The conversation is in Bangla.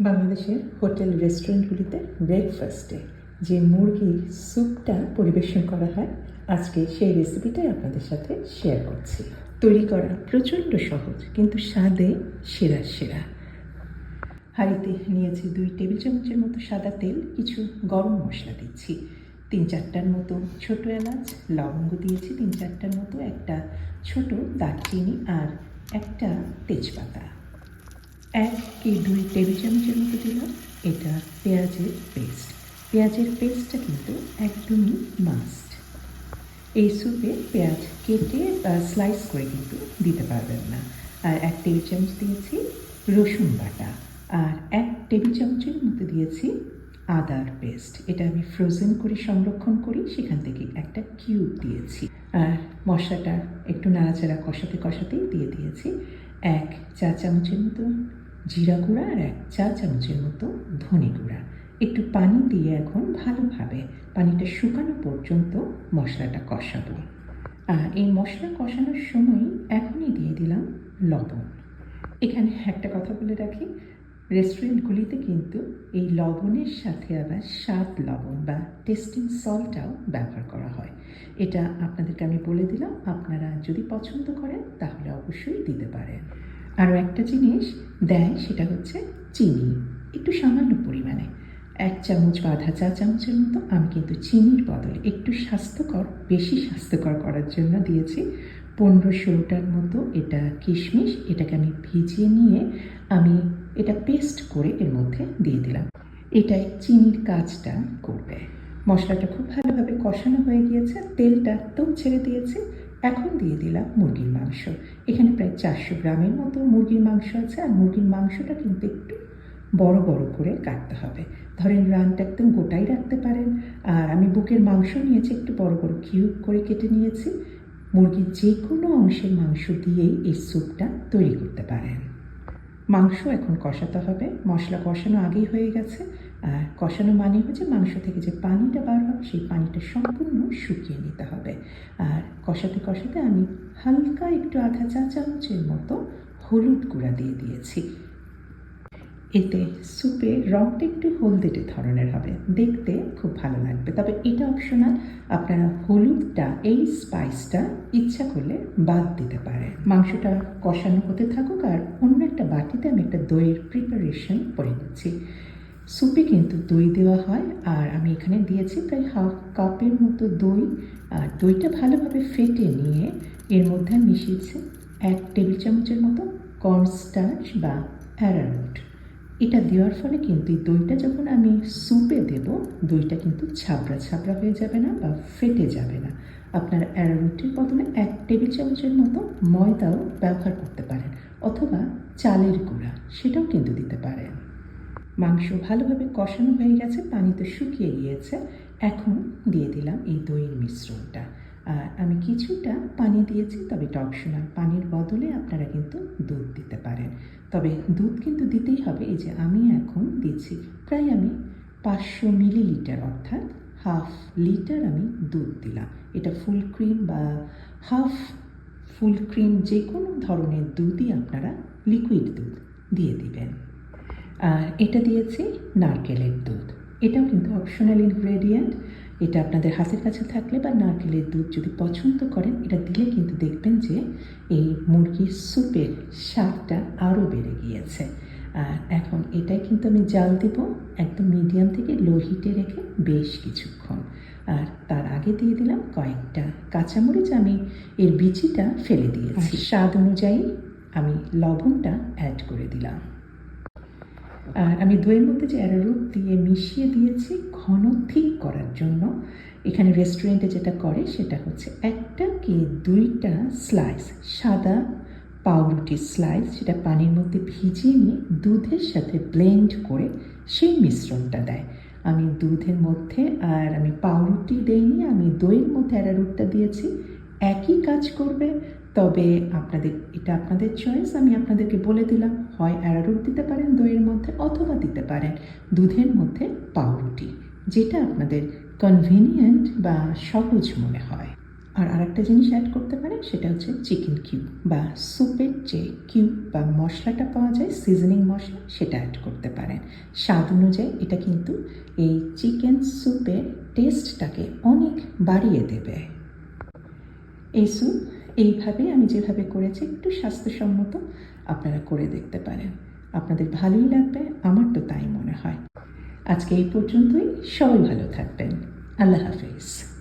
বাংলাদেশের হোটেল রেস্টুরেন্টগুলিতে ব্রেকফাস্টে যে মুরগির স্যুপটা পরিবেশন করা হয়, আজকে সেই রেসিপিটাই আপনাদের সাথে শেয়ার করছি। তৈরি করা প্রচণ্ড সহজ, কিন্তু স্বাদে সেরা সেরা। হাঁড়িতে নিয়েছি দুই টেবিল চামচের মতো সাদা তেল, কিছু গরম মশলা দিচ্ছি। তিন চারটার মতো ছোট এলাচ, লবঙ্গ দিয়েছি, তিন চারটার মতো একটা ছোট দারচিনি আর একটা তেজপাতা। এক কি দুই টেবিল চামচের মতো দিলাম এটা পেঁয়াজের পেস্ট। পেঁয়াজের পেস্টটা কিন্তু একদমই মাস্ট এই স্যুপে পেঁয়াজ কেটে স্লাইস করে কিন্তু দিতে পারবেন না। আর এক টেবিল চামচ দিয়েছি রসুন বাটা। আর এক টেবিল চামচের মতো দিয়েছি আদার পেস্ট। এটা আমি ফ্রোজেন করে সংরক্ষণ করি, সেখান থেকে একটা কিউব দিয়েছি। আর মশলাটা একটু নাড়াচাড়া কষাতে কষাতেই দিয়ে দিয়েছি। এক চা চামচের মতো জিরা গুঁড়া আর এক চা চামচের মতো ধনে গুঁড়া। একটু পানি দিয়ে এখন ভালোভাবে পানিটা শুকানো পর্যন্ত মশলাটা কষাবো। আর এই মশলা কষানোর সময় এখনই দিয়ে দিলাম লবণ। এখানে একটা কথা বলে রাখি, রেস্টুরেন্টগুলিতে কিন্তু এই লবণের সাথে আবার স্বাদ লবণ বা টেস্টিং সল্টটাও ব্যবহার করা হয়। এটা আপনাদেরকে আমি বলে দিলাম, আপনারা যদি পছন্দ করেন তাহলে অবশ্যই দিতে পারেন। আরও একটা জিনিস দেয়, সেটা হচ্ছে চিনি। একটু সামান্য পরিমাণে। এক চামচ বা আধা চা চামচের মতো আমি কিন্তু চিনির বদলে একটু স্বাস্থ্যকর, বেশি স্বাস্থ্যকর করার জন্য দিয়েছি। পনেরো ষোলোটার মতো এটা কিশমিশ, এটাকে আমি ভিজিয়ে নিয়ে আমি এটা পেস্ট করে এর মধ্যে দিয়ে দিলাম। এটাই চিনির কাজটা করবে। মশলাটা খুব ভালোভাবে কষানো হয়ে গিয়েছে, তেলটা একদম ছেড়ে দিয়েছে। এখন দিয়ে দিলাম মুরগির মাংস। এখানে প্রায় চারশো গ্রামের মতো মুরগির মাংস আছে আর মুরগির মাংসটা কিন্তু একটু বড় বড় করে কাটতে হবে। ধরেন রানটা একদম গোটাই রাখতে পারেন। আর আমি বুকের মাংস নিয়েছি, একটু বড় বড় কিউব করে কেটে নিয়েছি। মুরগির যে কোনো অংশের মাংস দিয়েই এই স্যুপটা তৈরি করতে পারেন। মাংস এখন কষাতে হবে। মশলা কষানো আগেই হয়ে গেছে। আর কষানো মানে হচ্ছে মাংস থেকে যে পানিটা বার হবে, সেই পানিটা সম্পূর্ণ শুকিয়ে নিতে হবে। আর কষাতে কষাতে আমি হালকা একটু আধা চা চামচের মতো হলুদ গুঁড়া দিয়ে দিয়েছি। এতে স্যুপের রঙটা একটু হলদেটে ধরনের হবে। দেখতে খুব ভালো লাগবে। তবে এটা অপশনাল আপনারা হলুদটা, এই স্পাইসটা ইচ্ছা করলে বাদ দিতে পারেন। মাংসটা কষানো হতে থাকুক আর অন্য একটা বাটিতে আমি একটা দইয়ের প্রিপারেশন করে নিচ্ছি। স্যুপে কিন্তু দই দেওয়া হয় আর আমি এখানে দিয়েছি প্রায় হাফ কাপের মতো দই। আর দইটা ভালোভাবে ফেটে নিয়ে এর মধ্যে মিশিয়েছি এক টেবিল চামচের মতো কর্নস্টার্চ বা অ্যারারুট এটা দেওয়ার ফলে কিন্তু এই দইটা যখন আমি স্যুপে দেব, দইটা কিন্তু ছাবড়া ছাবড়া হয়ে যাবে না বা ফেটে যাবে না। আপনার অ্যারারুটের বদলে এক টেবিল চামচের মতো ময়দাও ব্যবহার করতে পারেন অথবা চালের গুঁড়া, সেটাও কিন্তু দিতে পারেন। মাংস ভালোভাবে কষানো হয়ে গেছে, পানি তো শুকিয়ে গিয়েছে। এখন দিয়ে দিলাম এই দইয়ের মিশ্রণটা। আর আমি কিছুটা পানি দিয়েছি, তবে এটা অপশনাল পানির বদলে আপনারা কিন্তু দুধ দিতে পারেন। তবে দুধ কিন্তু দিতেই হবে, এই যে আমি এখন দিচ্ছি। প্রায় আমি পাঁচশো মিলিলিটার, অর্থাৎ হাফ লিটার আমি দুধ দিলাম। এটা ফুল ক্রিম বা হাফ ফুল ক্রিম যে কোনো ধরনের দুধই আপনারা লিকুইড দুধ দিয়ে দিবেন। আর এটা দিয়েছি নারকেলের দুধ। এটাও কিন্তু অপশনাল ইনগ্রেডিয়েন্ট। এটা আপনাদের হাতের কাছে থাকলে বা নারকেলের দুধ যদি পছন্দ করেন এটা দিলে কিন্তু দেখবেন যে এই মুরগির স্যুপের স্বাদটা আরও বেড়ে গিয়েছে। আর এখন এটাই কিন্তু আমি জাল দেব একদম মিডিয়াম থেকে লো হিটে রেখে বেশ কিছুক্ষণ। আর তার আগে দিয়ে দিলাম কয়েকটা কাঁচামরিচ আমি এর বিচিটা ফেলে দিয়েছি। স্বাদ অনুযায়ী আমি লবণটা অ্যাড করে দিলাম। আর আমি দইয়ের মধ্যে যে অ্যারারুট দিয়ে মিশিয়ে দিয়েছি, ঘন ঠিক করার জন্য, এখানে রেস্টুরেন্টে যেটা করে সেটা হচ্ছে একটা কি দুইটা স্লাইস সাদা পাউরুটির স্লাইস সেটা পানির মধ্যে ভিজিয়ে নিয়ে দুধের সাথে ব্লেন্ড করে সেই মিশ্রণটা দেয়। আমি দুধের মধ্যে আর আমি পাউরুটি দেইনি, আমি দইয়ের মধ্যে অ্যারারুটটা দিয়েছি। একই কাজ করবে তবে আপনাদের, এটা আপনাদের চয়েস আমি আপনাদেরকে বলে দিলাম, হয় অ্যারারুট দিতে পারেন দইয়ের মধ্যে অথবা দিতে পারেন দুধের মধ্যে পাউরুটি, যেটা আপনাদের কনভিনিয়েন্ট বা সহজ মনে হয়। আর আরেকটা জিনিস অ্যাড করতে পারেন, সেটা হচ্ছে চিকেন কিউব বা স্যুপের যে কিউব বা মশলাটা পাওয়া যায় সিজনিং মশলা, সেটা অ্যাড করতে পারেন। স্বাদ অনুযায়ী এটা কিন্তু এই চিকেন স্যুপের টেস্টটাকে অনেক বাড়িয়ে দেবে। এই স্যুপ এইভাবে আমি যেভাবে করেছি, একটু স্বাস্থ্যসম্মত আপনারা করে দেখতে পারেন। আপনাদের ভালোই লাগবে, আমার তো তাই মনে হয়। আজকে এই পর্যন্তই, সবাই ভালো থাকবেন। আল্লাহ হাফেজ।